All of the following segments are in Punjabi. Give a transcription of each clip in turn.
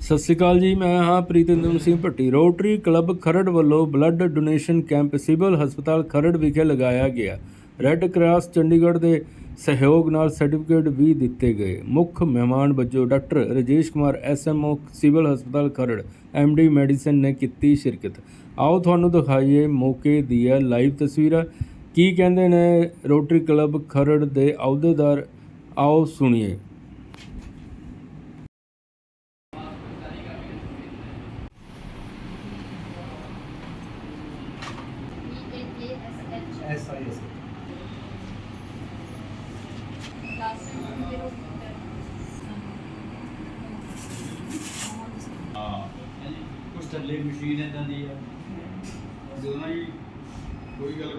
ਸਤਿ ਸ਼੍ਰੀ ਅਕਾਲ ਜੀ, ਮੈਂ ਹਾਂ ਪ੍ਰੀਤਿੰਦਰ ਸਿੰਘ ਭੱਟੀ। ਰੋਟਰੀ ਕਲੱਬ ਖਰੜ ਵੱਲੋਂ ਬਲੱਡ ਡੋਨੇਸ਼ਨ ਕੈਂਪ ਸਿਵਲ ਹਸਪਤਾਲ ਖਰੜ ਵਿਖੇ ਲਗਾਇਆ ਗਿਆ। ਰੈੱਡ ਕਰਾਸ ਚੰਡੀਗੜ੍ਹ ਦੇ ਸਹਿਯੋਗ ਨਾਲ ਸਰਟੀਫਿਕੇਟ ਵੀ ਦਿੱਤੇ ਗਏ। ਮੁੱਖ ਮਹਿਮਾਨ ਵਜੋਂ doctor Rajesh Kumar SMO civil ਹਸਪਤਾਲ ਖਰੜ ਐਮਡੀ ਮੈਡੀਸਨ ਨੇ ਕੀਤੀ ਸ਼ਿਰਕਤ। ਆਓ ਤੁਹਾਨੂੰ ਦਿਖਾਈਏ ਮੌਕੇ ਦੀਆਂ ਲਾਈਵ ਤਸਵੀਰਾਂ। ਕੀ ਕਹਿੰਦੇ ਨੇ ਰੋਟਰੀ ਕਲੱਬ ਖਰੜ ਦੇ ਅਹੁਦੇਦਾਰ? ਆਓ ਸੁਣੀਏ। ਕੁਛ ਥੱਲੇ ਮਸ਼ੀਨ ਇਦਾਂ ਦੀ ਆ ਜਦੋਂ ਹੀ ਕੋਈ ਗੱਲ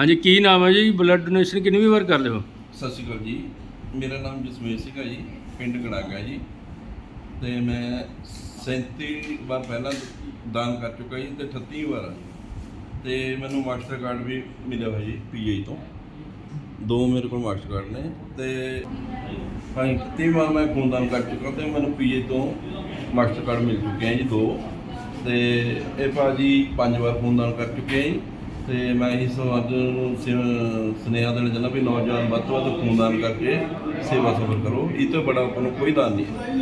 ਹਾਂਜੀ, ਕੀ ਨਾਮ ਹੈ ਜੀ? ਬਲੱਡ ਡੋਨੇਸ਼ਨ ਕਿੰਨੀ ਵਾਰ ਕਰ ਲਿਓ? ਸਤਿ ਸ਼੍ਰੀ ਅਕਾਲ ਜੀ। ਮੇਰਾ ਨਾਮ ਜਸਮੇਰ ਸਿੰਘ ਹੈ ਜੀ, ਪਿੰਡ ਗੜਾਗਾ ਜੀ। ਤੇ ਮੈਂ 37 ਵਾਰ ਪਹਿਲਾਂ ਦਾਨ ਕਰ ਚੁੱਕਾ ਜੀ ਤੇ 38 ਵਾਰ ਤੇ ਮੈਨੂੰ ਮਾਸਟਰ ਕਾਰਡ ਵੀ ਮਿਲਿਆ ਹੋਇਆ ਜੀ ਪੀਆਈ ਤੋਂ। ਦੋ ਮੇਰੇ ਕੋਲ ਮਾਸਟਰ ਕਾਰਡ ਨੇ ਤੇ ਹਾਂ 31 ਵਾਰ ਮੈਂ ਖੂਨਦਾਨ ਕਰ ਚੁੱਕਾ ਤੇ ਮੈਨੂੰ ਪੀਆਈ ਤੋਂ ਮਾਸਟਰ ਕਾਰਡ ਮਿਲ ਚੁੱਕੇ ਆ ਜੀ, ਦੋ। ਤੇ ਇਹ ਭਾਜੀ ਪੰਜ ਵਾਰ ਖੂਨਦਾਨ ਕਰ ਚੁੱਕੇ ਆ ਜੀ। ਤੇ ਮੈਂ ਇਸ ਅੱਜ ਨੂੰ ਸੁਨੇਹਾ ਦੇਣਾ ਚਾਹੁੰਦਾ ਵੀ ਨੌਜਵਾਨ ਵੱਧ ਤੋਂ ਵੱਧ ਖੂਨਦਾਨ ਕਰਕੇ ਸੇਵਾ ਸਫਲ ਕਰੋ। ਇਹ ਤੋਂ ਬੜਾ ਆਪਾਂ ਨੂੰ ਕੋਈ ਦਾਨ ਨਹੀਂ ਹੈ।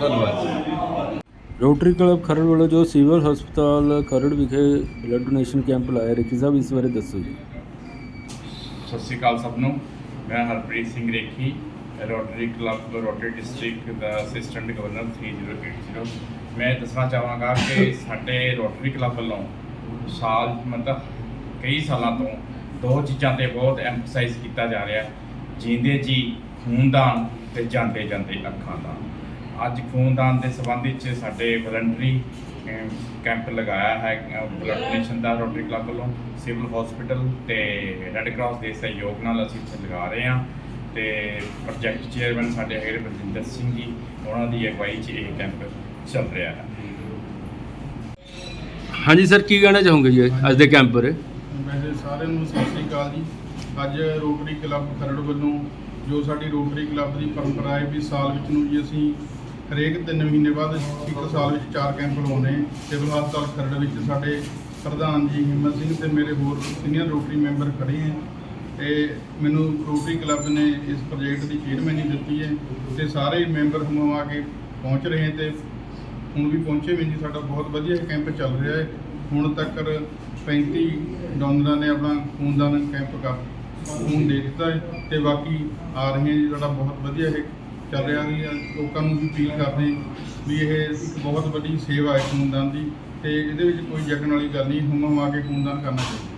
ਧੰਨਵਾਦ। ਰੋਟਰੀ ਕਲੱਬ ਖਰੜ ਵੱਲੋਂ ਜੋ ਸਿਵਲ ਹਸਪਤਾਲ ਖਰੜ ਵਿਖੇ ਬਲੱਡ ਡੋਨੇਸ਼ਨ ਕੈਂਪ ਲਾਇਆ ਰਿਕੀ ਸਾਹਿਬ ਇਸ ਬਾਰੇ ਦੱਸੋ ਜੀ। ਸਤਿ ਸ਼੍ਰੀ ਅਕਾਲ ਸਭ ਨੂੰ। ਮੈਂ Harpreet Singh Rekhi Rotary club Rotary district ਦਾ ਅਸਿਸਟੈਂਟ ਗਵਰਨਰ 3080 ਮੈਂ ਦੱਸਣਾ ਚਾਹਾਂਗਾ ਕਿ ਸਾਡੇ ਰੋਟਰੀ ਕਲੱਬ ਵੱਲੋਂ ਸਾਲ ਮਤਲਬ ਕਈ ਸਾਲਾਂ ਤੋਂ ਦੋ ਚੀਜ਼ਾਂ ਤੇ ਬਹੁਤ ਐਮਫਸਾਈਜ਼ ਕੀਤਾ ਜਾ ਰਿਹਾ। ਹੈ ਜੀਂਦੇ ਜੀ, ਖੂਨਦਾਨ ਤੇ ਜਾਂਦੇ ਜਾਂਦੇ ਅੱਖਾਂ ਦਾ। ਅੱਜ ਖੂਨਦਾਨ ਦੇ ਸੰਬੰਧ ਵਿੱਚ ਸਾਡੇ ਵਲੰਟਰੀ ਕੈਂਪ ਲਗਾਇਆ ਹੈ ਬਲੱਡ ਡੋਨੇਸ਼ਨ ਦਾ ਰੋਟਰੀ ਕਲੱਬ ਵੱਲੋਂ। ਸਿਵਲ ਹਸਪੀਟਲ ਤੇ ਰੈੱਡ ਕਰਾਸ ਦੇ ਸਹਿਯੋਗ ਨਾਲ ਅਸੀਂ ਇੱਥੇ ਲਗਾ ਰਹੇ ਹਾਂ। ਤੇ ਪ੍ਰੋਜੈਕਟ ਚੇਅਰਮੈਨ ਸਾਡੇ ਹੈਗੇ ਬਲਜਿੰਦਰ ਸਿੰਘ ਜੀ, ਉਹਨਾਂ ਦੀ ਅਗਵਾਈ 'ਚ ਇਹ ਕੈਂਪ ਚੱਲ ਰਿਹਾ ਹੈ। ਹਾਂਜੀ ਸਰ ਕੀ ਕਹਿਣਾ ਚਾਹੋਗੇ ਜੀ ਅੱਜ ਦੇ ਕੈਂਪ ਬਾਰੇ? ਵੈਸੇ ਸਾਰਿਆਂ ਨੂੰ ਸਤਿ ਸ੍ਰੀ ਅਕਾਲ ਜੀ। ਅੱਜ ਰੋਟਰੀ ਕਲੱਬ ਖਰੜ ਵੱਲੋਂ ਜੋ ਸਾਡੀ ਰੋਟਰੀ ਕਲੱਬ ਦੀ ਪਰੰਪਰਾ ਹੈ ਵੀ ਸਾਲ ਵਿੱਚ ਨੂੰ ਜੀ ਅਸੀਂ ਹਰੇਕ 3 ਮਹੀਨੇ ਬਾਅਦ ਇੱਕ ਸਾਲ ਵਿੱਚ ਚਾਰ ਕੈਂਪ ਲਵਾਉਂਦੇ ਸਿਵਲ ਹਸਪਤਾਲ ਖਰੜ ਵਿੱਚ ਸਾਡੇ ਪ੍ਰਧਾਨ ਜੀ ਹਿੰਮਤ ਸਿੰਘ ਤੇ ਮੇਰੇ ਹੋਰ ਸੀਨੀਅਰ ਰੋਟਰੀ ਮੈਂਬਰ ਖੜੇ ਹੈ। ਤੇ ਮੈਨੂੰ ਰੋਟਰੀ ਕਲੱਬ ਨੇ ਇਸ ਪ੍ਰੋਜੈਕਟ ਦੀ ਚੇਅਰਮੈਨੀ ਦਿੱਤੀ ਹੈ ਤੇ ਸਾਰੇ ਮੈਂਬਰ ਹੁਣ ਆ ਕੇ ਪਹੁੰਚ ਰਹੇ ਤੇ ਹੁਣ ਵੀ ਪਹੁੰਚੇ ਵੀ ਜੀ ਸਾਡਾ ਬਹੁਤ ਵਧੀਆ ਕੈਂਪ ਚੱਲ ਰਿਹਾ ਹੈ। ਹੁਣ ਤੱਕ 35 ਡੋਨਰਾਂ ਨੇ ਆਪਣਾ ਖੂਨਦਾਨ ਕੈਂਪ ਕਰ ਖੂਨ ਦੇ ਦਿੱਤਾ ਹੈ ਤੇ ਬਾਕੀ ਆ ਰਹੇ ਹੈ ਜੀ ਸਾਡਾ ਬਹੁਤ ਵਧੀਆ ਇਹ ਚੱਲ ਰਿਹਾ ਹੈ ਲੋਕਾਂ ਨੂੰ ਵੀ ਅਪੀਲ ਕਰਦੇ ਵੀ ਇਹ ਇੱਕ ਬਹੁਤ ਵੱਡੀ ਸੇਵਾ ਹੈ ਖੂਨਦਾਨ ਦੀ ਤੇ ਇਹਦੇ ਵਿੱਚ ਕੋਈ ਜਗਣ ਵਾਲੀ ਗੱਲ ਨਹੀਂ ਹੁਮ ਆ ਕੇ ਖੂਨਦਾਨ ਕਰਨਾ ਚਾਹੀਦਾ।